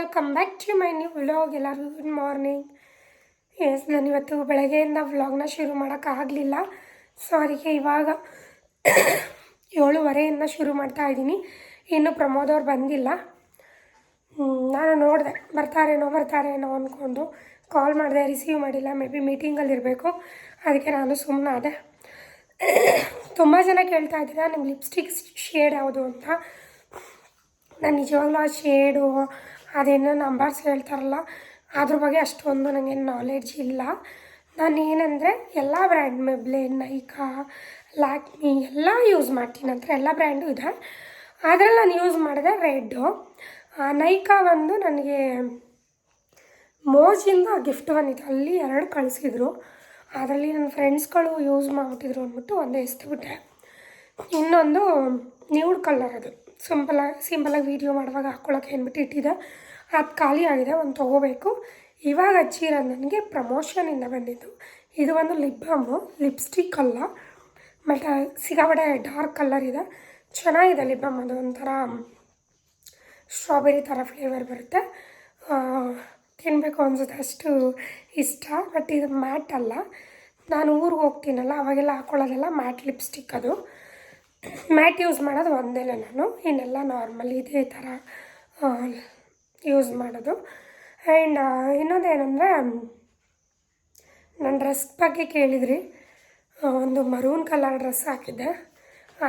Welcome back to my new vlog ಎಲ್ಲರಿಗೂ good morning yes ನಾನು ಇವತ್ತು ಬೆಳಗ್ಗೆಯಿಂದ ವ್ಲಾಗ್ನ ಶುರು ಮಾಡೋಕ್ಕಾಗಲಿಲ್ಲ ಸೊ ಅದಕ್ಕೆ ಇವಾಗ ಏಳುವರೆಯಿಂದ ಶುರು ಮಾಡ್ತಾ ಇದ್ದೀನಿ. ಇನ್ನೂ ಪ್ರಮೋದ್ ಅವ್ರು ಬಂದಿಲ್ಲ. ನಾನು ನೋಡಿದೆ, ಬರ್ತಾರೇನೋ ಬರ್ತಾರೇನೋ ಅಂದ್ಕೊಂಡು ಕಾಲ್ ಮಾಡಿದೆ ರಿಸೀವ್ ಮಾಡಿಲ್ಲ ಮೇ ಬಿ ಮೀಟಿಂಗಲ್ಲಿರಬೇಕು ಅದಕ್ಕೆ ನಾನು ಸುಮ್ಮನಾದೆ ತುಂಬ ಜನ ಕೇಳ್ತಾ ಇದ್ದೀರಾ ನಿಮ್ಮ ಲಿಪ್ಸ್ಟಿಕ್ ಶೇಡ್ ಯಾವುದು ಅಂತ? ನಾನು ನಿಜವಾಗ್ಲೂ ಆ ಶೇಡು ಅದೇನೋ ನಂಬರ್ಸ್ ಹೇಳ್ತಾರಲ್ಲ, ಅದ್ರ ಬಗ್ಗೆ ಅಷ್ಟೊಂದು ನನಗೇನು ನಾಲೆಡ್ಜ್ ಇಲ್ಲ. ನಾನು ಏನಂದರೆ ಎಲ್ಲ ಬ್ರ್ಯಾಂಡ್ ಮೆಬ್ಲೆ ನೈಕಾ ಲ್ಯಾಕ್ಮಿ ಎಲ್ಲ ಯೂಸ್ ಮಾಡ್ತೀನಿ ಅಂತ, ಎಲ್ಲ ಬ್ರ್ಯಾಂಡು ಇದೆ. ಅದ್ರಲ್ಲಿ ನಾನು ಯೂಸ್ ಮಾಡಿದೆ ರೆಡ್ಡು ನೈಕಾ ಒಂದು ನನಗೆ ಮೋಜಿಂದ ಗಿಫ್ಟ್ ಬಂದಿತ್ತು, ಅಲ್ಲಿ ಎರಡು ಕಳಿಸಿದ್ರು. ಅದರಲ್ಲಿ ನನ್ನ ಫ್ರೆಂಡ್ಸ್ಗಳು ಯೂಸ್ ಮಾಡಿಬಿಟ್ಟಿದ್ರು ಅಂದ್ಬಿಟ್ಟು ಒಂದೇ ಎಸ್ದುಬಿಟ್ಟೆ ಇನ್ನೊಂದು ನ್ಯೂಡ್ ಕಲರ್ ಅದು. ಸಿಂಪಲಾಗಿ ಸಿಂಪಲಾಗಿ ವೀಡಿಯೋ ಮಾಡುವಾಗ ಹಾಕ್ಕೊಳಕ್ಕೆ ಅಂದ್ಬಿಟ್ಟು ಇಟ್ಟಿದ್ದೆ. ಅದು ಖಾಲಿ ಆಗಿದೆ, ಒಂದು ತೊಗೋಬೇಕು. ಇವಾಗ ಹಚ್ಚಿರೋದು ನನಗೆ ಪ್ರಮೋಷನಿಂದ ಬಂದಿದ್ದು. ಇದು ಒಂದು ಲಿಪ್ ಬಾಮು ಲಿಪ್ಸ್ಟಿಕ್ ಅಲ್ಲ. ಬಟ್ ಸಿಗಾಬಡೆ ಡಾರ್ಕ್ ಕಲರ್ ಇದೆ. ಚೆನ್ನಾಗಿದೆ ಲಿಪ್ ಬಾಮ್ ಅದು ಒಂಥರ ಸ್ಟ್ರಾಬೆರಿ ಥರ ಫ್ಲೇವರ್ ಬರುತ್ತೆ. ತಿನ್ನಬೇಕು ಅನ್ಸುತ್ತೆ, ಅಷ್ಟು ಇಷ್ಟ. ಬಟ್ ಇದು ಮ್ಯಾಟ್ ಅಲ್ಲ. ನಾನು ಊರಿಗೆ ಹೋಗ್ತೀನಲ್ಲ, ಅವಾಗೆಲ್ಲ ಹಾಕೊಳ್ಳೋದೆಲ್ಲ ಮ್ಯಾಟ್ ಲಿಪ್ಸ್ಟಿಕ್ ಅದು. ಮ್ಯಾಟ್ ಯೂಸ್ ಮಾಡೋದು ಒಂದೇ ನಾನು. ಇನ್ನೆಲ್ಲ ನಾರ್ಮಲ್ ಇದೇ ಥರ ಯೂಸ್ ಮಾಡೋದು. ಆ್ಯಂಡ್ ಇನ್ನೊಂದೇನೆಂದರೆ ನನ್ನ ಡ್ರೆಸ್ ಬಗ್ಗೆ ಕೇಳಿದ್ರಿ. ಒಂದು ಮರೂನ್ ಕಲರ್ ಡ್ರೆಸ್ ಹಾಕಿದ್ದೆ.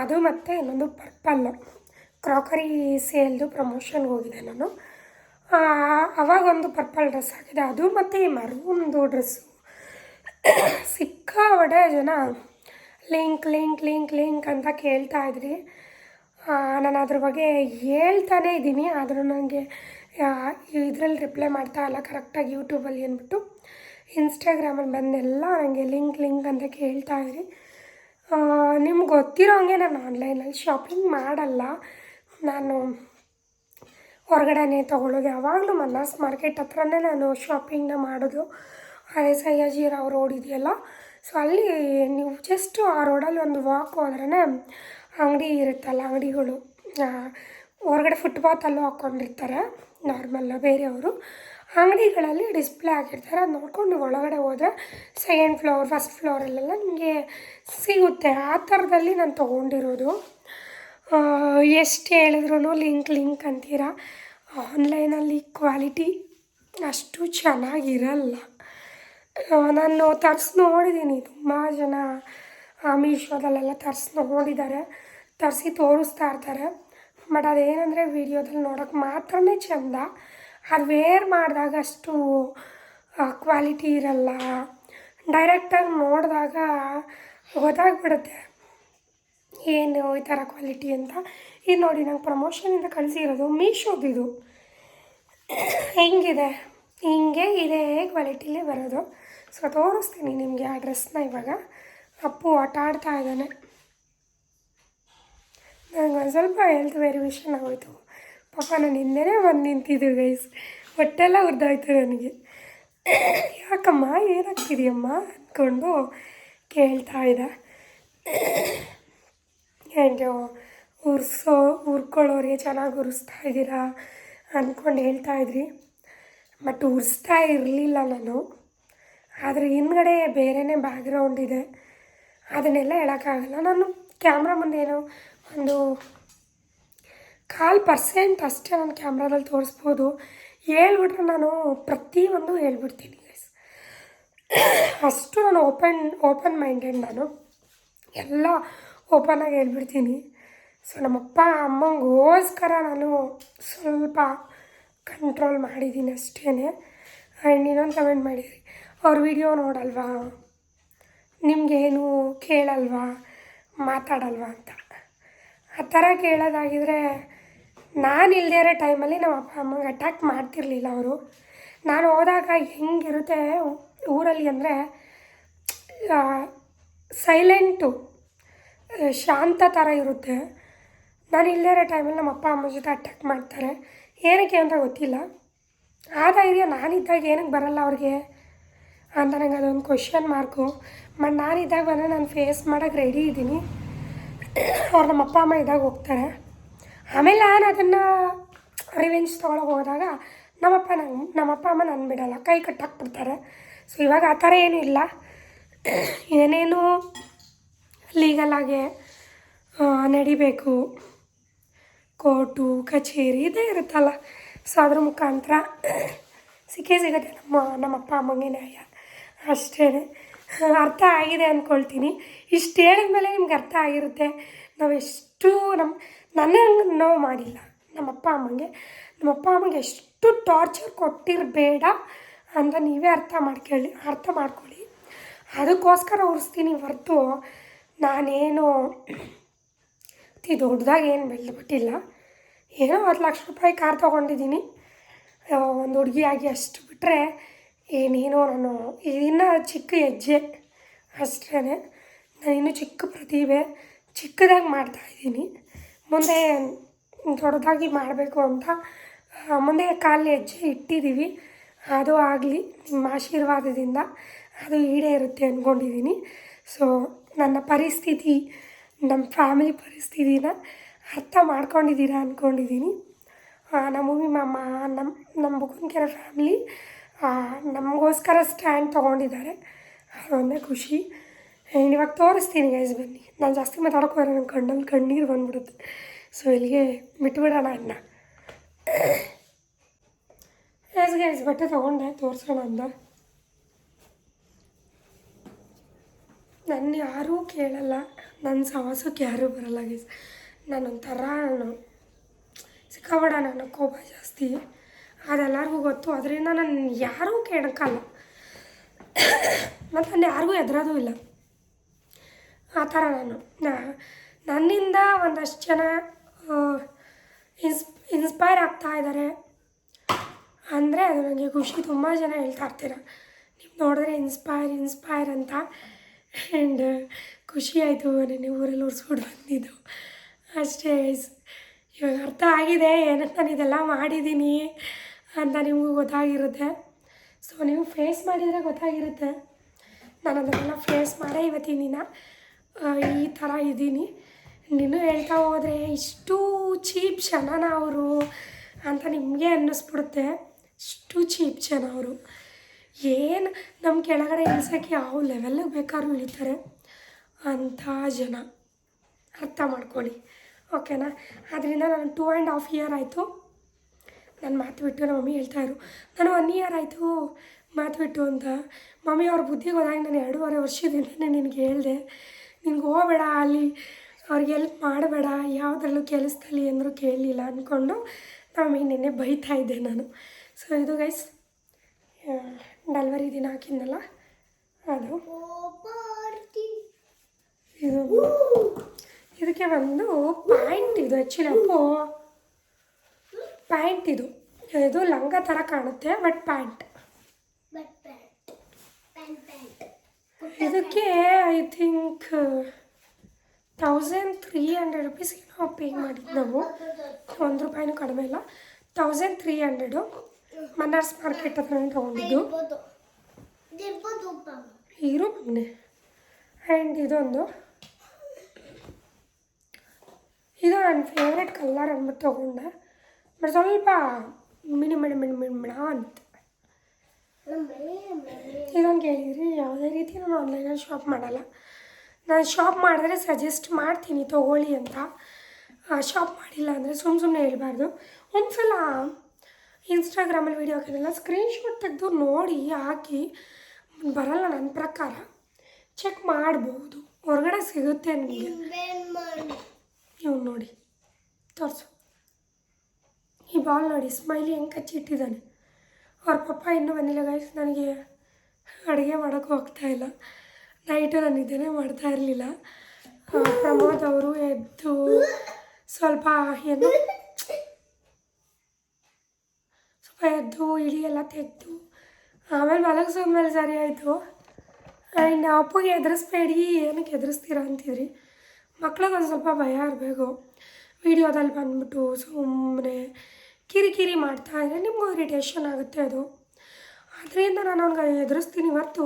ಅದು ಮತ್ತು ಇನ್ನೊಂದು ಪರ್ಪಲ್ಲು ಕ್ರಾಕರಿ ಸೇಲ್ದು ಪ್ರಮೋಷನ್ಗೆ ಹೋಗಿದೆ ನಾನು. ಅವಾಗೊಂದು ಪರ್ಪಲ್ ಡ್ರೆಸ್ ಹಾಕಿದೆ ಅದು ಮತ್ತು ಈ ಮರೂನ್ದು ಡ್ರೆಸ್ಸು ಸಿಕ್ಕಾಪಟ್ಟೆ ಜನ ಲಿಂಕ್ ಲಿಂಕ್ ಲಿಂಕ್ ಲಿಂಕ್ ಅಂತ ಕೇಳ್ತಾ ಇದ್ರಿ. ನಾನು ಅದ್ರ ಬಗ್ಗೆ ಹೇಳ್ತಾನೇ ಇದ್ದೀನಿ, ಆದರೂ ನನಗೆ ಇದರಲ್ಲಿ ರಿಪ್ಲೈ ಮಾಡ್ತಾ ಇಲ್ಲ. ಕರೆಕ್ಟಾಗಿ ಯೂಟ್ಯೂಬಲ್ಲಿ ಅಂದ್ಬಿಟ್ಟು ಇನ್ಸ್ಟಾಗ್ರಾಮಲ್ಲಿ ಬಂದೆಲ್ಲ ನನಗೆ ಲಿಂಕ್ ಲಿಂಕ್ ಅಂತ ಕೇಳ್ತಾ ಇರಿ. ನಿಮ್ಗೆ ಗೊತ್ತಿರೋ ಹಂಗೆ ನಾನು ಆನ್ಲೈನಲ್ಲಿ ಶಾಪಿಂಗ್ ಮಾಡಲ್ಲ. ನಾನು ಹೊರಗಡೆನೇ ತೊಗೊಳ್ಳೋದು ಯಾವಾಗಲೂ ಮನ್ನಾಸ್ ಮಾರ್ಕೆಟ್ ಹತ್ರನೇ ನಾನು ಶಾಪಿಂಗ್ನ ಮಾಡೋದು. ಅದೇ ಸಯ್ಯಾಜಿರಾವ್ ರೋಡ್ ಇದೆಯಲ್ಲ? ಸೊ ಅಲ್ಲಿ ನೀವು ಜಸ್ಟ್ ಆ ರೋಡಲ್ಲಿ ಒಂದು ವಾಕ್ ಹೋದ್ರೇ ಅಂಗಡಿ ಇರುತ್ತಲ್ಲ, ಅಂಗಡಿಗಳು ಹೊರಗಡೆ ಫುಟ್ಪಾತಲ್ಲೂ ಹಾಕ್ಕೊಂಡಿರ್ತಾರೆ ನಾರ್ಮಲ್ಲ ಬೇರೆಯವರು. ಅಂಗಡಿಗಳಲ್ಲಿ ಡಿಸ್ಪ್ಲೇ ಆಗಿರ್ತಾರೆ ಅದು ನೋಡ್ಕೊಂಡು ಒಳಗಡೆ ಹೋದರೆ ಸೆಕೆಂಡ್ ಫ್ಲೋರ್ ಫಸ್ಟ್ ಫ್ಲೋರಲ್ಲೆಲ್ಲ ನಿಮಗೆ ಸಿಗುತ್ತೆ. ಆ ಥರದಲ್ಲಿ ನಾನು ತೊಗೊಂಡಿರೋದು. ಎಷ್ಟು ಹೇಳಿದ್ರು ಲಿಂಕ್ ಲಿಂಕ್ ಅಂತೀರ? ಆನ್ಲೈನಲ್ಲಿ ಕ್ವಾಲಿಟಿ ಅಷ್ಟು ಚೆನ್ನಾಗಿರಲ್ಲ. ನಾನು ತರ್ಸಿ ನೋಡಿದ್ದೀನಿ ತುಂಬ ಜನ ಮೀಶೋದಲ್ಲೆಲ್ಲ ತರ್ಸಿ ನೋಡಿದ್ದಾರೆ. ತರಿಸಿ ತೋರಿಸ್ತಾ ಇರ್ತಾರೆ. ಬಟ್ ಅದೇನೆಂದರೆ ವೀಡಿಯೋದಲ್ಲಿ ನೋಡೋಕ್ಕೆ ಮಾತ್ರನೇ ಚೆಂದ. ಅದು ವೇರ್ ಮಾಡಿದಾಗ ಅಷ್ಟು ಕ್ವಾಲಿಟಿ ಇರಲ್ಲ. ಡೈರೆಕ್ಟಾಗಿ ನೋಡಿದಾಗ ಗೊತ್ತಾಗ್ಬಿಡುತ್ತೆ. ಏನು ಈ ಥರ ಕ್ವಾಲಿಟಿ ಅಂತ. ಇದು ನೋಡಿ ನಂಗೆ ಪ್ರಮೋಷನಿಂದ ಕಳಿಸಿರೋದು ಮೀಶೋದಿದು ಹೆಂಗಿದೆ? ಹಿಂಗೆ ಇದೇ ಕ್ವಾಲಿಟಿಲೇ ಬರೋದು. ಸೊ ತೋರಿಸ್ತೀನಿ ನಿಮಗೆ ಆ ಡ್ರೆಸ್ನ ಇವಾಗ. ಅಪ್ಪು ಆಟ ಆಡ್ತಾ ಇದ್ದಾನೆ. ನನಗೆ ಒಂದು ಸ್ವಲ್ಪ ಹೆಲ್ತ್ ವೇರಿಯೇಷನ್ ಆಗೋಯ್ತು. ಪಾಪ ನಾನು ಹಿಂದೆನೇ ಬಂದು ನಿಂತಿದ್ದು ಗೈಸ್ ಹೊಟ್ಟೆಲ್ಲ ಉರ್ದಾಯ್ತು ನನಗೆ. ಯಾಕಮ್ಮ, ಏನಾಗ್ತಿದೆಯಮ್ಮ ಅಂದ್ಕೊಂಡು ಕೇಳ್ತಾ ಇದ್ದ. ಹೆಂಗೆ, ಉರ್ಸೋ, ಉರ್ಕೊಳ್ಳೋರಿಗೆ ಚೆನ್ನಾಗಿ ಉರಿಸ್ತಾ ಇದ್ದೀರಾ ಅಂದ್ಕೊಂಡು ಹೇಳ್ತಾ ಇದ್ರಿ. ಬಟ್ ಉರಿಸ್ತಾ ಇರಲಿಲ್ಲ ನಾನು. ಆದರೆ ಹಿಂದ್ಗಡೆ ಬೇರೆಯೇ ಬ್ಯಾಕ್ಗ್ರೌಂಡ್ ಇದೆ. ಅದನ್ನೆಲ್ಲ ಹೇಳೋಕ್ಕಾಗಲ್ಲ. ನಾನು ಕ್ಯಾಮ್ರಾ ಮುಂದೆ ಏನೋ ಒಂದು ಕಾಲು ಪರ್ಸೆಂಟ್ ಅಷ್ಟೇ ನಾನು ಕ್ಯಾಮ್ರಾದಲ್ಲಿ ತೋರಿಸ್ಬೋದು. ಹೇಳ್ಬಿಟ್ರೆ ನಾನು ಪ್ರತಿಯೊಂದು ಹೇಳ್ಬಿಡ್ತೀನಿ ಗೈಸ್ ಅಷ್ಟು ನಾನು ಓಪನ್ ಓಪನ್ ಮೈಂಡೆಡ್ ನಾನು. ಎಲ್ಲ ಓಪನಾಗಿ ಹೇಳ್ಬಿಡ್ತೀನಿ. ಸೊ, ನಮ್ಮಪ್ಪ ಅಮ್ಮಂಗೋಸ್ಕರ ನಾನು ಸ್ವಲ್ಪ ಕಂಟ್ರೋಲ್ ಮಾಡಿದ್ದೀನಿ ಅಷ್ಟೇ ಆ್ಯಂಡ್ ಇನ್ನೊಂದು ಕಮೆಂಟ್ ಮಾಡಿದ್ರಿ, ಅವ್ರ ವಿಡಿಯೋ ನೋಡಲ್ವಾ? ನಿಮಗೇನು ಕೇಳಲ್ವಾ? ಮಾತಾಡಲ್ವಾ? ಅಂತ. ಆ ಥರ ಕೇಳೋದಾಗಿದ್ರೆ ನಾನು ಇಲ್ಲದೇ ಇರೋ ಟೈಮಲ್ಲಿ ನಮ್ಮ ಅಪ್ಪ ಅಮ್ಮಂಗೆ ಅಟ್ಯಾಕ್ ಮಾಡ್ತಿರ್ಲಿಲ್ಲ ಅವರು. ನಾನು ಹೋದಾಗ ಹೆಂಗಿರುತ್ತೆ ಊರಲ್ಲಿ ಅಂದರೆ ಸೈಲೆಂಟು ಶಾಂತ ಥರ ಇರುತ್ತೆ. ನಾನು ಇಲ್ಲದೇ ಇರೋ ಟೈಮಲ್ಲಿ ನಮ್ಮ ಅಪ್ಪ ಅಮ್ಮ ಜೊತೆ ಅಟ್ಯಾಕ್ ಮಾಡ್ತಾರೆ. ಏನಕ್ಕೆ ಅಂತ ಗೊತ್ತಿಲ್ಲ. ಆ ಧೈರ್ಯ ನಾನಿದ್ದಾಗ ಏನಕ್ಕೆ ಬರಲ್ಲ ಅವ್ರಿಗೆ? ಅಂತ ನನಗೆ ಅದೊಂದು ಕ್ವಶನ್ ಮಾರ್ಕು ಮತ್ತು ನಾನಿದ್ದಾಗ ಬಂದರೆ ನಾನು ಫೇಸ್ ಮಾಡೋಕ್ಕೆ ರೆಡಿ ಇದ್ದೀನಿ. ಅವ್ರು ನಮ್ಮ ಅಪ್ಪ ಅಮ್ಮ ಇದಾಗ ಹೋಗ್ತಾರೆ. ಆಮೇಲೆ ನಾನು ಅದನ್ನು ರಿವೆಂಜ್ ತೊಗೊಳಗೆ ಹೋದಾಗ ನಮ್ಮಪ್ಪ ನಂಗೆ ನಮ್ಮಪ್ಪ ಅಮ್ಮ ನನ್ನ ಬಿಡಲ್ಲ, ಕೈ ಕಟ್ಟಾಕ್ಬಿಡ್ತಾರೆ ಸೊ ಇವಾಗ ಆ ಥರ ಏನೂ ಇಲ್ಲ. ಏನೇನು ಲೀಗಲಾಗೆ ನಡಿಬೇಕು. ಕೋರ್ಟು, ಕಚೇರಿ ಇದೇ ಇರುತ್ತಲ್ಲ. ಸೊ ಅದ್ರ ಮುಖಾಂತರ ಸಿಕ್ಕೇ ಸಿಗುತ್ತೆ ನಮ್ಮ ನಮ್ಮಪ್ಪ ಅಮ್ಮಂಗೆ ನ್ಯಾಯ. ಅಷ್ಟೇ ಅರ್ಥ ಆಗಿದೆ ಅಂದ್ಕೊಳ್ತೀನಿ ಇಷ್ಟು ಹೇಳಿದ್ಮೇಲೆ ನಿಮ್ಗೆ ಅರ್ಥ ಆಗಿರುತ್ತೆ. ನಾವು ಎಷ್ಟು ನಮ್ಮ ನನಗೆ ನೋವು ಮಾಡಿಲ್ಲ. ನಮ್ಮಪ್ಪ ಅಮ್ಮಂಗೆ. ನಮ್ಮಪ್ಪ ಅಮ್ಮಂಗೆ ಎಷ್ಟು ಟಾರ್ಚರ್ ಕೊಟ್ಟಿರಬೇಡ ಅಂತ ನೀವೇ ಅರ್ಥ ಮಾಡ್ಕೊಳ್ಳಿ ಅರ್ಥ ಮಾಡ್ಕೊಳ್ಳಿ. ಅದಕ್ಕೋಸ್ಕರ ಉರಿಸ್ತೀನಿ ಹೊರ್ತು ನಾನೇನು ಅತಿ ದೊಡ್ಡದಾಗಿ ಏನು ಬೆಳೆದ್ಬಿಟ್ಟಿಲ್ಲ ಏನೋ ಹತ್ತು ಲಕ್ಷ ರೂಪಾಯಿ ಕಾರ್ ತೊಗೊಂಡಿದ್ದೀನಿ. ಒಂದು ಹುಡುಗಿಯಾಗಿ ಅಷ್ಟು ಬಿಟ್ಟರೆ ಏನೇನೋ ನಾನು ಇನ್ನು ಚಿಕ್ಕ ಹೆಜ್ಜೆ ಅಷ್ಟೇ ನಾನು ಇನ್ನೂ ಚಿಕ್ಕ ಪ್ರತಿಭೆ ಚಿಕ್ಕದಾಗಿ ಮಾಡ್ತಾಯಿದ್ದೀನಿ ಮುಂದೆ ದೊಡ್ಡದಾಗಿ ಮಾಡಬೇಕು ಅಂತ ಮುಂದೆ ಕಾಲು ಹೆಜ್ಜೆ ಇಟ್ಟಿದ್ದೀವಿ. ಅದು ಆಗಲಿ, ನಿಮ್ಮ ಆಶೀರ್ವಾದದಿಂದ ಅದು ಈಡೇರುತ್ತೆ ಅಂದ್ಕೊಂಡಿದ್ದೀನಿ ಸೊ ನನ್ನ ಪರಿಸ್ಥಿತಿ, ನಮ್ಮ ಫ್ಯಾಮಿಲಿ ಪರಿಸ್ಥಿತಿನ ಅರ್ಥ ಮಾಡ್ಕೊಂಡಿದ್ದೀರಾ ಅಂದ್ಕೊಂಡಿದ್ದೀನಿ ನಮ್ಮ ಮಮ್ಮಿ ಮಾಮ, ನಮ್ಮ ನಮ್ಮ ಬುಕ್ಕನ್ಕೆರೆ ಫ್ಯಾಮ್ಲಿ ನಮಗೋಸ್ಕರ ಸ್ಟ್ಯಾಂಡ್ ತೊಗೊಂಡಿದ್ದಾರೆ. ಅದೊಂದೇ ಖುಷಿ. ಆ್ಯಂಡ್ ಇವಾಗ ತೋರಿಸ್ತೀನಿ ಗೈಸ್ ಬನ್ನಿ. ನಾನು ಜಾಸ್ತಿ ಮಾತಾಡೋಕೆ ಹೋದ್ರೆ ನನ್ನ ಕಣ್ಣಲ್ಲಿ ಕಣ್ಣೀರು ಬಂದ್ಬಿಡುತ್ತೆ. ಸೊ ಇಲ್ಲಿಗೆ ಬಿಟ್ಬಿಡೋಣ ಅಣ್ಣ ಎಸ್ ಗೈಸ್ ಬಟ್ಟೆ ತೊಗೊಂಡೆ, ತೋರಿಸೋಣ ಅಂದ ನನ್ನ ಯಾರೂ ಕೇಳಲ್ಲ ನನ್ನ ಸವಾಸಕ್ಕೆ ಯಾರೂ ಬರಲ್ಲ ಗೈಸ್ ನಾನೊಂಥರ, ನಾನು ಸಿಕ್ಕಾಬೇಡ ನಾನು ಕೋಪ ಜಾಸ್ತಿ. ಅದೆಲ್ಲರಿಗೂ ಗೊತ್ತು. ಅದರಿಂದ ನಾನು ಯಾರೂ ಕೆಣಕಲ್ಲ ಮತ್ತು ನಾನು ಯಾರಿಗೂ ಎದುರೋದು ಇಲ್ಲ. ಆ ಥರ ನಾನು. ನನ್ನಿಂದ ಒಂದಷ್ಟು ಜನ ಇನ್ಸ್, ಇನ್ಸ್ಪೈರ್ ಆಗ್ತಾ ಇದ್ದಾರೆ ಅಂದರೆ ಅದು ನನಗೆ ಖುಷಿ. ತುಂಬ ಜನ ಹೇಳ್ತಾ ಇರ್ತೀರ, ನೀವು ನೋಡಿದ್ರೆ ಇನ್ಸ್ಪೈರ್ ಇನ್ಸ್ಪೈರ್ ಅಂತ. ಆ್ಯಂಡ್ ಖುಷಿ ಆಯಿತು, ನಿನ್ನ ಊರಲ್ಲಿ ಉರ್ಸ್ಬಿಟ್ಟು ಬಂದಿದ್ದು. ಅಷ್ಟೇ. ಇವಾಗ ಅರ್ಥ ಆಗಿದೆ. ಏನಕ್ಕೆ ನಾನು ಇದೆಲ್ಲ ಮಾಡಿದ್ದೀನಿ? ಅಂತ ನಿಮಗೂ ಗೊತ್ತಾಗಿರುತ್ತೆ. ಸೊ ನೀವು ಫೇಸ್ ಮಾಡಿದರೆ ಗೊತ್ತಾಗಿರುತ್ತೆ. ನಾನು ಅದನ್ನೆಲ್ಲ ಫೇಸ್ ಮಾಡೇ ಇವತ್ತಿನ ದಿನ ಈ ಥರ ಇದ್ದೀನಿ. ನೀನು ಹೇಳ್ತಾ ಹೋದರೆ ಇಷ್ಟು ಚೀಪ್ ಜನನ ಅವರು ಅಂತ ನಿಮಗೆ ಅನ್ನಿಸ್ಬಿಡುತ್ತೆ. ಇಷ್ಟು ಚೀಪ್ ಜನ ಅವರು. ಏನು ನಮ್ಮ ಕೆಳಗಡೆ ಇಳಿಸೋಕ್ಕೆ ಯಾವ ಲೆವೆಲ್ಗೆ ಬೇಕಾದ್ರೂ ಇಳಿತಾರೆ ಅಂಥ ಜನ. ಅರ್ಥ ಮಾಡ್ಕೊಳ್ಳಿ. ಓಕೆನಾ ಅದರಿಂದ ನಾನು ಟೂ ಆ್ಯಂಡ್ ಹಾಫ್ ಇಯರ್ ಆಯಿತು. ನಾನು ಮಾತು ಬಿಟ್ಟು ನಮ್ಮ ಮಮ್ಮಿ ಹೇಳ್ತಾಯಿದ್ರು ನಾನು ಒನ್ ಇಯರ್ ಆಯಿತು ಮಾತು ಬಿಟ್ಟು ಅಂತ. ಮಮ್ಮಿ, ಅವ್ರ ಬುದ್ಧಿಗೆ ಹೋದಾಗ ನಾನು ಎರಡೂವರೆ ವರ್ಷದಿಂದನೇ ನಿನಗೆ ಹೇಳಿದೆ. ನಿನಗೆ ಹೋಗಬೇಡ, ಅಲ್ಲಿ ಅವ್ರಿಗೆ ಹೆಲ್ಪ್ ಮಾಡಬೇಡ. ಯಾವುದ್ರಲ್ಲೂ ಕೆಲಸದಲ್ಲಿ ಅಂದರೂ ಕೇಳಲಿಲ್ಲ ಅಂದ್ಕೊಂಡು ನಮಗೆ ನಿನ್ನೆ ಬೈತಾ ಇದ್ದೆ ನಾನು. ಸೊ ಇದು ಗೈಸ್ ಡೆಲ್ವರಿ ದಿನ ಹಾಕಿದ್ನಲ್ಲ? ಅದು. ಇದು ಇದಕ್ಕೆ ಒಂದು ಪಾಯಿಂಟ್ ಇದು ಆ್ಯಕ್ಚುಲಿ ಅಪ್ಪು. ಪ್ಯಾಂಟ್ ಇದು. ಇದು ಲಂಗ ಥರ ಕಾಣುತ್ತೆ ಬಟ್ ಪ್ಯಾಂಟ್. ಇದಕ್ಕೆ I think thousand three hundred rupees ನಾವು ಪೇ ಮಾಡಿದ್ದು ನಾವು. ಒಂದು ರೂಪಾಯಿನೂ ಕಡಿಮೆ ಇಲ್ಲ. Thousand three hundred Mannars market ಹತ್ರ ತೊಗೊಂಡಿದ್ದು. ಇರು ಮಗ್ನೆ ಆ್ಯಂಡ್ ಇದೊಂದು. ಇದು ನನ್ನ ಫೇವ್ರೆಟ್ ಕಲರ್ ಅಂದ್ಬಿಟ್ಟು ತೊಗೊಂಡೆ. ಬಟ್ ಸ್ವಲ್ಪ ಮಿಣಿ ಮಿಣಿ ಮಿಣಿ ಮಿಣಿ ಮಿಣ ಅಂತ. ಇದೊಂದು ಕೇಳಿದ್ರಿ ಯಾವುದೇ ರೀತಿ ನಾನು ಆನ್ಲೈನಲ್ಲಿ ಶಾಪ್ ಮಾಡಲ್ಲ. ನಾನು ಶಾಪ್ ಮಾಡಿದ್ರೆ ಸಜೆಸ್ಟ್ ಮಾಡ್ತೀನಿ ತೊಗೊಳ್ಳಿ ಅಂತ. ಶಾಪ್ ಮಾಡಿಲ್ಲ ಅಂದರೆ ಸುಮ್ಮ ಸುಮ್ಮನೆ ಹೇಳ್ಬಾರ್ದು. ಒಂದು ಸಲ ಇನ್ಸ್ಟಾಗ್ರಾಮಲ್ಲಿ ವೀಡಿಯೋ ಹಾಕಿದ್ರಲ್ಲ ಸ್ಕ್ರೀನ್ಶಾಟ್ ತೆಗೆದು ನೋಡಿ ಹಾಕಿ ಬರಲ್ಲ ನನ್ನ ಪ್ರಕಾರ. ಚೆಕ್ ಮಾಡ್ಬೋದು. ಹೊರಗಡೆ ಸಿಗುತ್ತೆ ನಿಮಗೆ. ಇವ್ನು ನೋಡಿ ತೋರಿಸು. ಬಾಲ್ ನೋಡಿ ಸ್ಮೈಲಿ ಹೆಂಗೆ ಕಚ್ಚಿಟ್ಟಿದ್ದಾನೆ ಅವ್ರ ಪಪ್ಪ ಇನ್ನೂ ಬಂದಿಲ್ಲ ಗೈಸ್ ನನಗೆ ಅಡುಗೆ ಮಾಡೋಕ್ಕೂ ಹೋಗ್ತಾ ಇಲ್ಲ. ನೈಟು ನಾನು ನಿದ್ದೆನೇ ಮಾಡ್ತಾ ಇರಲಿಲ್ಲ. ಪ್ರಮೋದ್ ಅವರು ಎದ್ದು ಸ್ವಲ್ಪ ಏನು ಸ್ವಲ್ಪ ಎದ್ದು, ಇಳಿ ಎಲ್ಲ ತೆಗೆದು, ಆಮೇಲೆ ಮಲಗಿಸೋದ್ಮೇಲೆ ಸರಿ ಆಯಿತು. ಆ್ಯಂಡ್ ಅಪ್ಪಗೆ ಎದುರಿಸ್ಬೇಡಿ ಏನಕ್ಕೆ ಎದುರಿಸ್ತೀರಾ ಅಂತಿದ್ರಿ. ಮಕ್ಳಿಗೆ ಒಂದು ಸ್ವಲ್ಪ ಭಯ ಇರಬೇಕು. ವಿಡಿಯೋದಲ್ಲಿ ಬಂದ್ಬಿಟ್ಟು ಸುಮ್ಮನೆ ಕಿರಿಕಿರಿ ಮಾಡ್ತಾ ಇದ್ದರೆ ನಿಮಗೂ ಇರಿಟೇಷನ್ ಆಗುತ್ತೆ ಅದು. ಅದರಿಂದ ನಾನು ಅವ್ನಿಗೆ ಎದುರಿಸ್ತೀನಿ ಹೊರತು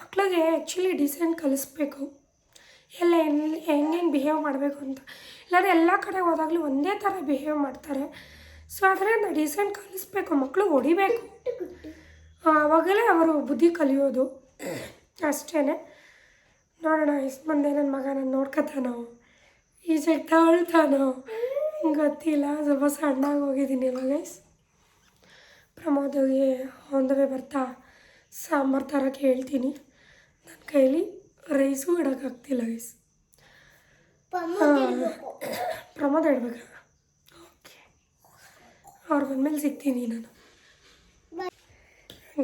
ಮಕ್ಕಳಿಗೆ ಆ್ಯಕ್ಚುಲಿ ಡಿಸೈನ್ ಕಲಿಸ್ಬೇಕು. ಎಲ್ಲ ಎಲ್ಲಿ ಹೆಂಗೆ ಹೆಂಗೆ ಬಿಹೇವ್ ಮಾಡಬೇಕು ಅಂತ. ಇಲ್ಲಾಂದರೆ ಎಲ್ಲ ಕಡೆ ಹೋದಾಗಲೂ ಒಂದೇ ಥರ ಬಿಹೇವ್ ಮಾಡ್ತಾರೆ. ಸೊ ಅದರಿಂದ ಡಿಸೈನ್ ಕಲಿಸ್ಬೇಕು ಮಕ್ಕಳು ಹೊಡಿಬೇಕು. ಆವಾಗಲೇ ಅವರು ಬುದ್ಧಿ ಕಲಿಯೋದು. ಅಷ್ಟೇ ನೋಡೋಣ, ಇಷ್ಟು ಮುಂದೆ ನನ್ನ ಮಗ ನಾನು ನೋಡ್ಕೊತಾನೋ? ಈಜಾಗಿ ತಗೊಳ್ತಾನೋ ಗೊತ್ತಿಲ್ಲ ಸ್ವಲ್ಪ ಸಣ್ಣಾಗಿ ಹೋಗಿದ್ದೀನಿ ಇವಾಗ ಗೈಸ್ ಪ್ರಮೋದಿಗೆ ಒಂದವೇ ಬರ್ತಾ ಸಾಂಬಾರು ಥರ ಕೇಳ್ತೀನಿ ನನ್ನ ಕೈಲಿ ರೈಸು ಇಡೋಕ್ಕಾಗ್ತಿಲ್ಲ ಗೈಸ್ ಪ್ರಮೋದ್ ಇಡ್ಬೇಕಾ ಓಕೆ ಅವ್ರು ಬಂದಮೇಲೆ ಸಿಗ್ತೀನಿ ನಾನು.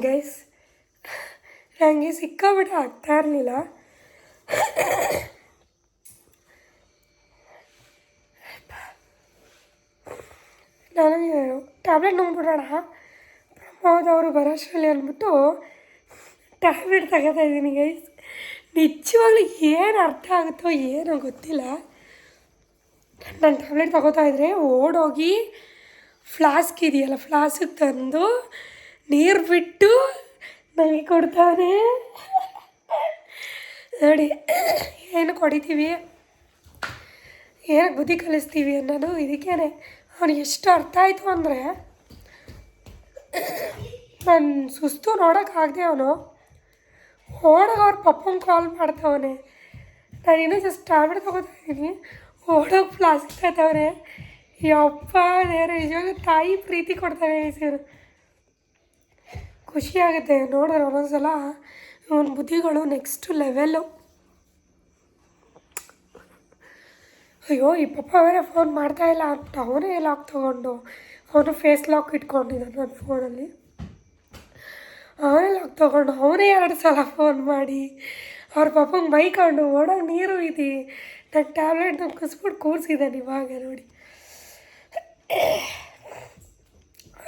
ಗೈಸ್ ನನಗೆ ಸಿಕ್ಕಾಬಿಟ್ಟು ಆಗ್ತಾ ಇರಲಿಲ್ಲ. ನನಗೆ ಟ್ಯಾಬ್ಲೆಟ್ ನುಂಗ್ಬಿಡೋಣ ಪ್ರಮೋದ್ ಅವರು ಬರೋಷ್ಟರಲ್ಲಿ ಅಂದ್ಬಿಟ್ಟು ಟ್ಯಾಬ್ಲೆಟ್ ತಗೋತಾ ಇದ್ದೀನಿ ಗೈಸ್ ನಿಜವಾಗ್ಲೂ ಏನು ಅರ್ಥ ಆಗುತ್ತೋ ಏನೋ ಗೊತ್ತಿಲ್ಲ. ನಾನು ಟ್ಯಾಬ್ಲೆಟ್ ತಗೋತಾ ಇದ್ರೆ ಓಡೋಗಿ ಫ್ಲಾಸ್ಕ್ ಇದೆಯಲ್ಲ, ಫ್ಲಾಸ್ಕ್ ತಂದು ನೀರು ಬಿಟ್ಟು ನನಗೆ ಕೊಡ್ತಾನೆ. ನೋಡಿ, ಏನು ಕೊಡಿತೀವಿ? ಏನಕ್ಕೆ ಬುದ್ಧಿ ಕಲಿಸ್ತೀವಿ ಅನ್ನೋದು ಇದಕ್ಕೇನೆ. ಅವ್ನಿಗೆ ಎಷ್ಟು ಅರ್ಥ ಆಯಿತು ಅಂದರೆ, ನಾನು ಸುಸ್ತು ನೋಡೋಕ್ಕಾಗದೆ ಅವನು ಓಡೋಗಿ ಅವ್ರ ಪಪ್ಪಂಗೆ ಕಾಲ್ ಮಾಡ್ತಾವನೆ. ನಾನು ಇನ್ನೂ ಜಸ್ಟ್ ಟ್ಯಾಬ್ಲೆಟ್ ತೊಗೋತಾ ಇದ್ದೀನಿ. ಓಡೋಗಿ ಪ್ಲಾಸ್ಟಿಕ್ ಆಯ್ತವ್ರೆ ಯಪ್ಪ, ದೇವ್ರೆ ನಿಜವಾಗ ತಾಯಿ ಪ್ರೀತಿ ಕೊಡ್ತಾರೆ ಇವರು ಖುಷಿಯಾಗುತ್ತೆ ನೋಡಿದ್ರೆ ಒಂದೊಂದು ಸಲ ಇವನ ಬುದ್ಧಿಗಳು ನೆಕ್ಸ್ಟ್ ಲೆವೆಲ್ಲು ಅಯ್ಯೋ, ಈ ಪಪ್ಪ ಅವರೇ ಫೋನ್ ಮಾಡ್ತಾ ಇಲ್ಲ ಅಂತ ಅವನೇ ಲಾಕ್ ತೊಗೊಂಡು ಅವನು ಫೇಸ್ ಲಾಕ್ ಇಟ್ಕೊಂಡಿದ್ದಾನೆ ನನ್ನ ಫೋನಲ್ಲಿ ಅವನೇ ಲಾಕ್ ತೊಗೊಂಡು ಅವನೇ ಎರಡು ಸಲ ಫೋನ್ ಮಾಡಿ. ಅವ್ರ ಪಪ್ಪಂಗೆ ಬೈಕೊಂಡು ಓಡೋಗಿ ನೀರು ಇದೆ. ನನ್ನ ಟ್ಯಾಬ್ಲೆಟ್ ಕುಸ್ಬಿಟ್ಟು ಕೂರಿಸಿದ್ದಾನೆ ಇವಾಗ ನೋಡಿ.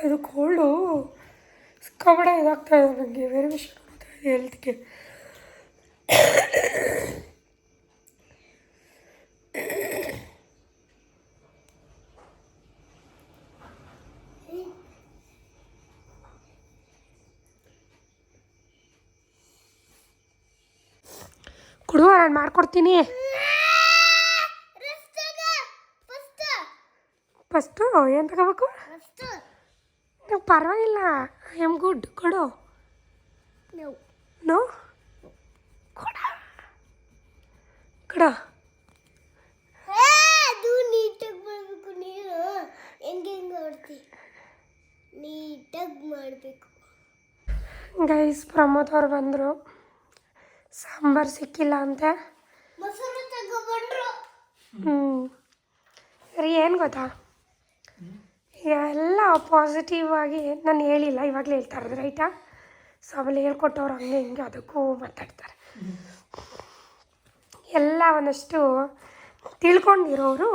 ಅದು ಕೋಲ್ಡು ಸಿಕ್ಕಾಬಡ ಇದಾಗ್ತಾ ಇದೆ ನನಗೆ ಬೇರೆ ವಿಷಯ ಹೆಲ್ತ್ ಹೆಲ್ತ್ಗೆ ಕೊಡುವ ನಾನು ಮಾಡ್ಕೊಡ್ತೀನಿ. ಫಸ್ಟು ಏನು ತಗೋಬೇಕು? ನಂಗೆ ಪರವಾಗಿಲ್ಲ. ಐ ಆಮ್ ಗುಡ್ ಕೊಡು. ನೋ ಕೊಡ. ಕೊಡ. ಅದು ನೀಟಾಗಿ ಮಾಡಬೇಕು ನೀನು ಹೆಂಗೆ ಹೆಂಗೆ ಮಾಡ್ತಿ ನೀಟಾಗಿ ಮಾಡಬೇಕು ಗೈಸ್ ಪ್ರಮೋದ್ ಅವ್ರು ಬಂದರು. ಸಾಂಬಾರು ಸಿಕ್ಕಿಲ್ಲ ಅಂತ. ಹ್ಞೂ ಸರಿ ಏನು ಗೊತ್ತಾ? ಈಗ ಎಲ್ಲ ಪಾಸಿಟಿವ್ ಆಗಿ ನಾನು ಹೇಳಿಲ್ಲ ಇವಾಗಲೇ ಹೇಳ್ತಾ ಇರೋದು ರೈಟಾ ಸೊ ಆಮೇಲೆ ಹೇಳ್ಕೊಟ್ಟವ್ರು ಹಂಗೆ ಹಿಂಗೆ ಅದಕ್ಕೂ ಮಾತಾಡ್ತಾರೆ. ಎಲ್ಲ ಒಂದಷ್ಟು ತಿಳ್ಕೊಂಡಿರೋರು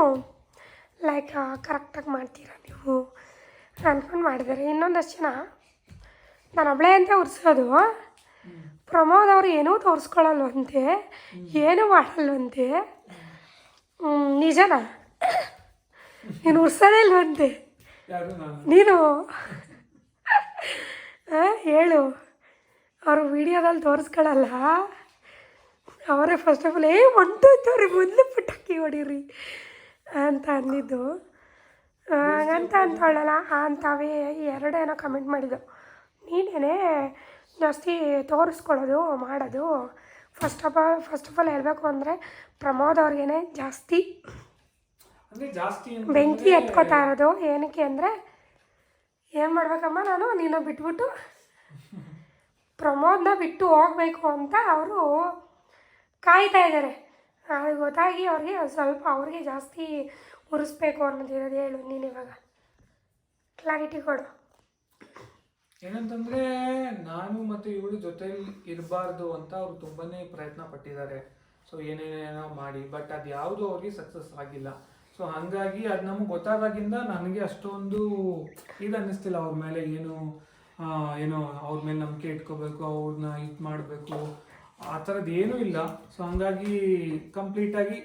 ಲೈಕ್ ಕರೆಕ್ಟಾಗಿ ಮಾಡ್ತೀರಾ ನೀವು? ಅಂದ್ಕೊಂಡು ಮಾಡಿದ್ದಾರೆ. ಇನ್ನೊಂದಷ್ಟು ಜನ ನಾನು ಒಬ್ಬಳೇ ಅಂತ ಉರ್ಸೋದು. ಪ್ರಮೋದ್ ಅವರು ಏನೂ ತೋರಿಸ್ಕೊಳ್ಳಲ್ವಂತೆ ಏನೂ ಮಾಡಲ್ವಂತೆ. ನಿಜನಾ? ನೀನು ಉರ್ಸೋದೇ ಇಲ್ವಂತೆ? ನೀನು? ಹೇಳು. ಅವರು ವಿಡಿಯೋದಲ್ಲಿ ತೋರಿಸ್ಕೊಳ್ಳಲ್ಲ ಅವರೇ ಫಸ್ಟ್ ಆಫ್ ಆಲ್ ಏ ಹೊಂಟೋಯ್ತವ್ರಿ ಮೊದಲು ಪಟಾಕಿ ಹೊಡೀರಿ ಅಂತ ಅಂದಿದ್ದು. ಹಂಗಂತ ಅಂತವಳಲ್ಲ ಅಂತಾವೇ ಎರಡೇನೋ ಕಮೆಂಟ್ ಮಾಡಿದ್ದು. ನೀನೇನೇ ಜಾಸ್ತಿ ತೋರಿಸ್ಕೊಳ್ಳೋದು ಮಾಡೋದು. First of all first of all ಹೇಳಬೇಕು ಅಂದರೆ ಪ್ರಮೋದ್ ಅವ್ರಿಗೇನೆ ಜಾಸ್ತಿ ಬೆಂಕಿ ಎತ್ಕೋತಾ ಇರೋದು. ಏನಕ್ಕೆ ಅಂದರೆ ಏನು ಮಾಡ್ಬೇಕಮ್ಮ ನಾನು? ನೀನು ಬಿಟ್ಬಿಟ್ಟು ಪ್ರಮೋದ್ನ ಬಿಟ್ಟು ಹೋಗಬೇಕು ಅಂತ ಅವರು ಕಾಯ್ತಾ ಇದ್ದಾರೆ. ಅದು ಗೊತ್ತಾಗಿ ಅವ್ರಿಗೆ ಸ್ವಲ್ಪ ಅವ್ರಿಗೆ ಜಾಸ್ತಿ ಉರಿಸ್ಬೇಕು ಅನ್ನೋದಿರೋದು ಹೇಳು ನೀನು ಇವಾಗ. ಕ್ಲಾರಿಟಿ ಕೊಡು. ಏನಂತಂದ್ರೆ ನಾನು ಮತ್ತು ಇವಳು ಜೊತೆಯಲ್ಲಿ ಇರಬಾರ್ದು ಅಂತ ಅವ್ರು ತುಂಬಾನೇ ಪ್ರಯತ್ನ ಪಟ್ಟಿದ್ದಾರೆ. ಸೊ ಏನೇನೇನೋ ಮಾಡಿ ಬಟ್ ಅದು ಯಾವುದು ಅವ್ರಿಗೆ ಸಕ್ಸಸ್ ಆಗಿಲ್ಲ. ಸೊ ಹಂಗಾಗಿ ಅದು ನಮಗೆ ಗೊತ್ತಾದಾಗಿಂದ ನನಗೆ ಅಷ್ಟೊಂದು ಇದು ಅನ್ನಿಸ್ತಿಲ್ಲ. ಅವ್ರ ಮೇಲೆ ಏನು ಏನೋ ಅವ್ರ ಮೇಲೆ ನಂಬಿಕೆ ಇಟ್ಕೋಬೇಕು ಅವ್ರನ್ನ ಇದು ಮಾಡಬೇಕು. ಆ ಥರದ್ದು ಏನೂ ಇಲ್ಲ. ಸೊ ಹಂಗಾಗಿ ಕಂಪ್ಲೀಟಾಗಿ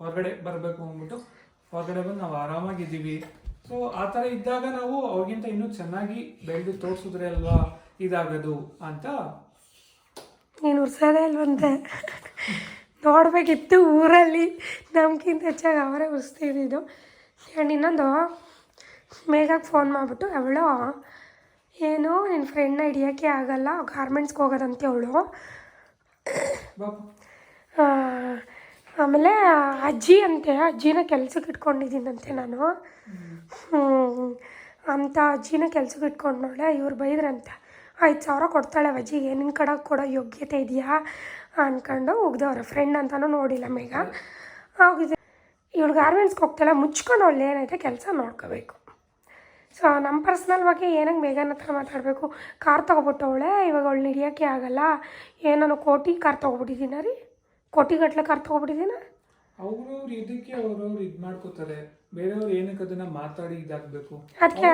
ಹೊರಗಡೆ ಬರಬೇಕು ಅಂದ್ಬಿಟ್ಟು ಹೊರಗಡೆ ಬಂದು ನಾವು ಆರಾಮಾಗಿದ್ದೀವಿ. ಸೊ ಆ ಥರ ಇದ್ದಾಗ ನಾವು ಅವ್ರಿಗಿಂತ ಇನ್ನೂ ಚೆನ್ನಾಗಿ ಬೆಳೆದು ತೋರಿಸಿದ್ರೆ ಅಲ್ವಾ ಇದಾಗೋದು ಅಂತ ನೀನು ಉರ್ಸೋದೇ ಇಲ್ವಂತೆ ನೋಡಬೇಕಿತ್ತು ಊರಲ್ಲಿ. ನಮ್ಗಿಂತ ಹೆಚ್ಚಾಗಿ ಅವರೇ ಉರಿಸ್ತಿದ್ದು ಆ್ಯಂಡ್ ಇನ್ನೊಂದು. ಮೇಘಕ್ಕೆ ಫೋನ್ ಮಾಡಿಬಿಟ್ಟು ಅವಳು ಏನು ನಿನ್ನ ಫ್ರೆಂಡ್ನ ಹಿಡಿಯೋಕ್ಕೆ ಆಗಲ್ಲ. ಗಾರ್ಮೆಂಟ್ಸ್ಗೆ ಹೋಗೋದಂತೆ ಅವಳು. ಆಮೇಲೆ ಅಜ್ಜಿ ಅಂತೆ, ಅಜ್ಜಿನ ಕೆಲ್ಸಕ್ಕೆ ಇಟ್ಕೊಂಡಿದ್ದೀನಂತೆ ನಾನು. ಅಂತ ಅಜ್ಜಿನ ಕೆಲ್ಸಕ್ಕೆ ಇಟ್ಕೊಂಡು ನೋಡೆ ಇವ್ರು ಬೈದ್ರಂತೆ, ಐದು ಸಾವಿರ ಕೊಡ್ತಾಳೆ ಅಜ್ಜಿಗೆ ನಿನ್ನ ಕಡೆ ಕೊಡೋ ಯೋಗ್ಯತೆ ಇದೆಯಾ? ಅನ್ಕೊಂಡು ಹೋಗ್ದವ್ರೆ ಫ್ರೆಂಡ್ ಅಂತಲೂ ನೋಡಿಲ್ಲ ಮೇಗ ಹೋಗಿದೆ ಇವಳು ಗಾರ್ಮೆಂಟ್ಸ್ಗೆ ಹೋಗ್ತಾಳೆ ಮುಚ್ಕೊಂಡು ಅವಳು ಏನೈತೆ ಕೆಲಸ ನೋಡ್ಕೋಬೇಕು. ಸೊ ನಮ್ಮ ಪರ್ಸ್ನಲ್ ಬಗ್ಗೆ ಏನಂಗೆ ಮೇಘನ ಹತ್ರ ಮಾತಾಡಬೇಕು? ಕಾರ್ ತೊಗೊಬಿಟ್ಟವಳೆ, ಇವಾಗ ಅವಳು ಹಿಡಿಯೋಕ್ಕೆ ಆಗಲ್ಲ. ಏನೋ ಕೋಟಿ ಕಾರ್ ತೊಗೊಬಿಟ್ಟಿದ್ದೀನ ರೀ? ಕೋಟಿಗಟ್ಟಲೆ ಕರ್ ತೊಗೊಬಿಟ್ಟಿದ್ದೀನ ಅವ್ರವ್ರು ಇದಕ್ಕೆ ಅವ್ರವ್ರು ಇದು ಮಾಡ್ಕೋತಾರೆ. ಬೇರೆಯವ್ರು ಏನಕ್ಕೆ ಅದನ್ನ ಮಾತಾಡಿ ಇದಾಗಬೇಕು ಅದಕ್ಕೆ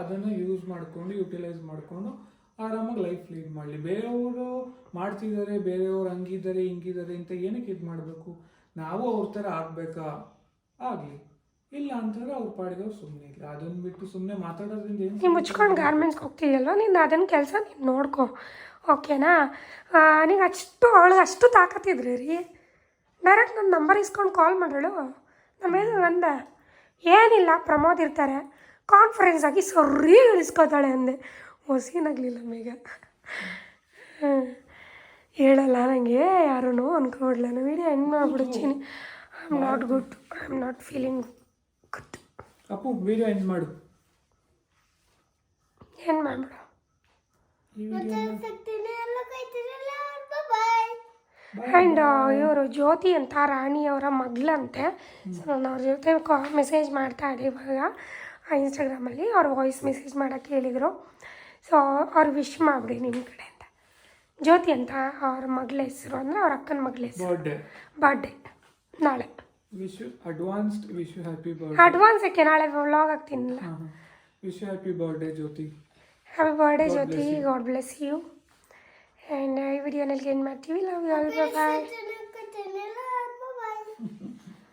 ಅದನ್ನ ಯೂಸ್ ಮಾಡ್ಕೊಂಡು ಯುಟಿಲೈಸ್ ಮಾಡ್ಕೊಂಡು ಆರಾಮಾಗಿ ಲೈಫ್ ಲೀಡ್ ಮಾಡಲಿ. ಬೇರೆಯವರು ಮಾಡ್ತಿದ್ದಾರೆ ಬೇರೆಯವ್ರು ಹಂಗಿದ್ದಾರೆ ಹಿಂಗಿದ್ದಾರೆ ಅಂತ ಏನಕ್ಕೆ ಇದು ಮಾಡಬೇಕು? ನಾವು ಅವ್ರ ಥರ ಆಗ್ಬೇಕಾ? ಆಗಲಿ. ಇಲ್ಲ ಅಂತಂದ್ರೆ ಅವ್ರ ಸುಮ್ಮನೆ ಇಲ್ಲ. ಅದನ್ನ ಬಿಟ್ಟು ಸುಮ್ಮನೆ ಮಾತಾಡೋದ್ರಿಂದ ಏನು ನೀನು ಮುಚ್ಕೊಂಡು ಗಾರ್ಮೆಂಟ್ಸ್ಗೆ ಹೋಗ್ತೀಯಲ್ವ? ನೀನು ಅದನ್ನ ಕೆಲಸ ನೀನು ನೋಡ್ಕೊ. ಓಕೆನಾ? ನೀನು ಅಷ್ಟು ಅವಳಿಗೆ ಅಷ್ಟು ತಾಕತ್ತಿದ್ರಿ ರೀ. ಡೈರೆಕ್ಟ್ ನನ್ನ ನಂಬರ್ ಇಸ್ಕೊಂಡು ಕಾಲ್ ಮಾಡೋಳು ನಮ್ಮ ಮೇಲೆ ಅಂದೆ ಏನಿಲ್ಲ ಪ್ರಮೋದ್ ಇರ್ತಾರೆ. ಕಾನ್ಫರೆನ್ಸ್ ಆಗಿ ಸರಿ ಇಳಿಸ್ಕೋತಾಳೆ ಅಂದೆ. ಹೊಸೀನಾಗಲಿಲ್ಲ ಮೇಗ ಹ್ಮ್. ಹೇಳಲ್ಲ ನನಗೆ ಯಾರೂ ಅನ್ಕೊಡ್ಲ ನಾನು ವಿಡಿಯೋ ಹೆಂಗೆ ಮಾಡ್ಬಿಡ್ತೀನಿ? I am not good I am not feeling good Appu video end ಮಾಡು. ಏನು ಮಾಡ್ಬಿಡು ಈ ವಿಡಿಯೋ ಸಿಗ್ತೀನಿ ಎಲ್ಲ ಕೈತಿರಲ್ಲ ಬಾಯ್ ಆ್ಯಂಡ್ ಇವರು ಜ್ಯೋತಿ ಅಂತ ರಾಣಿಯವರ ಮಗಳಂತೆ. ಸೊ ನಾನು ಅವ್ರ ಜೊತೆ ಕಾ ಮೆಸೇಜ್ ಮಾಡ್ತಾ ಇದ್ದೆ ಇವಾಗ. ಇನ್ಸ್ಟಾಗ್ರಾಮಲ್ಲಿ ಅವ್ರ ವಾಯ್ಸ್ ಮೆಸೇಜ್ ಮಾಡೋಕ್ಕೆ ಹೇಳಿದರು. ಸೊ ಅವ್ರು ವಿಶ್ ಮಾಡಿಬಿಡಿ ನಿಮ್ಮ ಕಡೆ ಅಂತ. ಜ್ಯೋತಿ ಅಂತ ಅವ್ರ ಮಗಳ ಹೆಸರು ಅಂದರೆ ಅವ್ರ ಅಕ್ಕನ ಮಗಳ ಹೆಸರು. ಬರ್ಡೇ ನಾಳೆ. Wish advanced wish you happy birthday ಅಡ್ವಾನ್ಸಕ್ಕೆ ನಾಳೆ vlog ಆಗ್ತೀನಿಲ್ಲ wish you happy birthday Jyothi. Happy birthday Jyothi god bless you and ಈ ವಿಡಿಯೋನಲ್ಲಿ ಏನು ಮಾಡ್ತೀವಿ ಲವ್ ಯು ಆಲ್ ಬಾಯ್